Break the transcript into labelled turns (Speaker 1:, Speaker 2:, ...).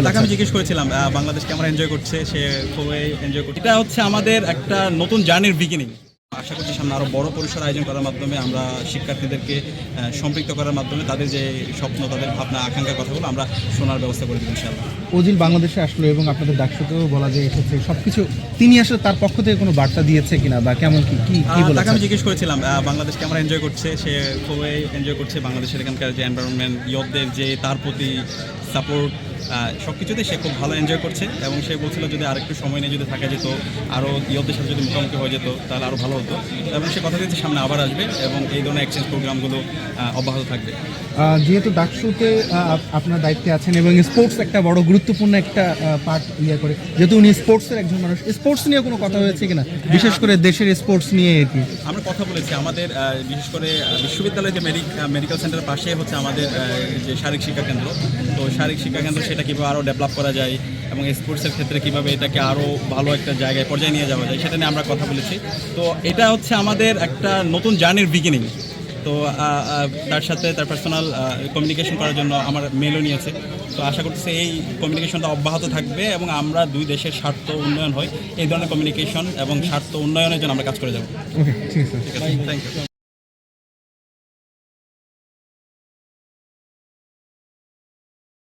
Speaker 1: তাকে আমি জিজ্ঞেস করেছিলাম আহ, বাংলাদেশকে আমরা এনজয় করছে? সে খুবই এনজয় করছে। এটা হচ্ছে আমাদের একটা নতুন জার্নির বিগিনিং আশা করছি সামনে আরও বড় পরিসর আয়োজন করার মাধ্যমে আমরা শিক্ষার্থীদেরকে সম্পৃক্ত করার মাধ্যমে তাদের যে স্বপ্ন তাদের ভাবনা আকাঙ্ক্ষার কথাগুলো আমরা শোনার ব্যবস্থা করে দেবো ইনশাআল্লাহ।
Speaker 2: ওজিল বাংলাদেশে আসলো এবং আপনাদের ডাকসতেও বলা যায় এসেছে সবকিছু তিনি আসলে তার পক্ষ থেকে কোনো বার্তা দিয়েছে কিনা বা কেমন কি কি
Speaker 1: তাকে আমি জিজ্ঞেস করেছিলাম আহ, বাংলাদেশকে আমরা এনজয় করছে? সে খুবই এনজয় করছে বাংলাদেশের এখানকার যে এনভায়রনমেন্ট ইয়দের যে তার প্রতি সাপোর্ট সব কিছুতে সে খুব ভালো এনজয় করছে এবং সে বলছিল যদি আরেকটু সময় নিয়ে যদি থাকা যেত আরও ইয়দের সাথে যদি মুখোমুখি হয়ে যেত তাহলে আরও ভালো হতো। এবং সে কথা দিচ্ছে সামনে আবার আসবে এবং এই ধরনের এক্সচেঞ্জ প্রোগ্রামগুলো অব্যাহত থাকবে।
Speaker 2: যেহেতু ডাকসুতে আপনার দায়িত্বে আছেন এবং স্পোর্টস একটা বড় গুরুত্বপূর্ণ একটা পার্ট ইয়ে করে যেহেতু উনি স্পোর্টসের একজন মানুষ স্পোর্টস নিয়ে কোনো কথা হয়েছে কিনা? বিশেষ করে দেশের স্পোর্টস নিয়ে আর কি।
Speaker 1: আমরা কথা বলেছি আমাদের বিশেষ করে বিশ্ববিদ্যালয়ের যে মেডিকেল সেন্টারের পাশে হচ্ছে আমাদের যে শারীরিক শিক্ষা কেন্দ্র। শারীরিক শিক্ষা কেন্দ্র সেটা কীভাবে আরও ডেভেলপ করা যায় এবং স্পোর্টসের ক্ষেত্রে কীভাবে এটাকে আরও ভালো একটা জায়গায় পর্যায়ে নিয়ে যাওয়া যায় সেটা নিয়ে আমরা কথা বলেছি। তো এটা হচ্ছে আমাদের একটা নতুন জার্নির বিগিনিং তো তার সাথে তার পার্সোনাল কমিউনিকেশন করার জন্য আমার মেলও নিয়েছে। তো আশা করতেছি এই কমিউনিকেশনটা অব্যাহত থাকবে এবং আমরা দুই দেশের স্বার্থ উন্নয়ন হয় এই ধরনের কমিউনিকেশন এবং স্বার্থ উন্নয়নের জন্য আমরা কাজ করে যাব। ঠিক আছে। Thank you